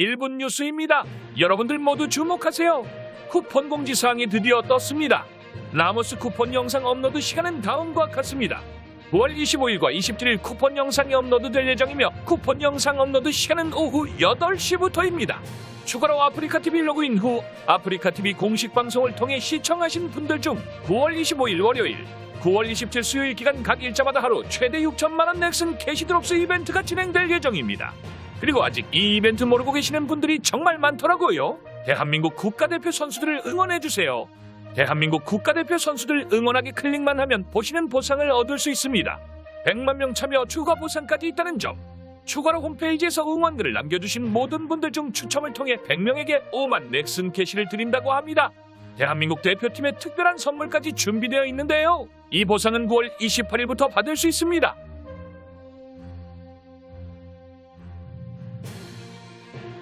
1분 뉴스입니다. 여러분들 모두 주목하세요. 쿠폰 공지 사항이 드디어 떴습니다. 라모스 쿠폰 영상 업로드 시간은 다음과 같습니다. 9월 25일과 27일 쿠폰 영상이 업로드될 예정이며 쿠폰 영상 업로드 시간은 오후 8시부터입니다. 추가로 아프리카TV 로그인 후 아프리카TV 공식 방송을 통해 시청하신 분들 중 9월 25일 월요일, 9월 27일 수요일 기간 각 일자마다 하루 최대 6천만 원 넥슨 캐시드롭스 이벤트가 진행될 예정입니다. 그리고 아직 이 이벤트 모르고 계시는 분들이 정말 많더라고요. 대한민국 국가대표 선수들을 응원해주세요. 대한민국 국가대표 선수들 응원하기 클릭만 하면 보시는 보상을 얻을 수 있습니다. 100만 명 참여 추가 보상까지 있다는 점. 추가로 홈페이지에서 응원글을 남겨주신 모든 분들 중 추첨을 통해 100명에게 5만 넥슨 캐시를 드린다고 합니다. 대한민국 대표팀의 특별한 선물까지 준비되어 있는데요. 이 보상은 9월 28일부터 받을 수 있습니다. thank you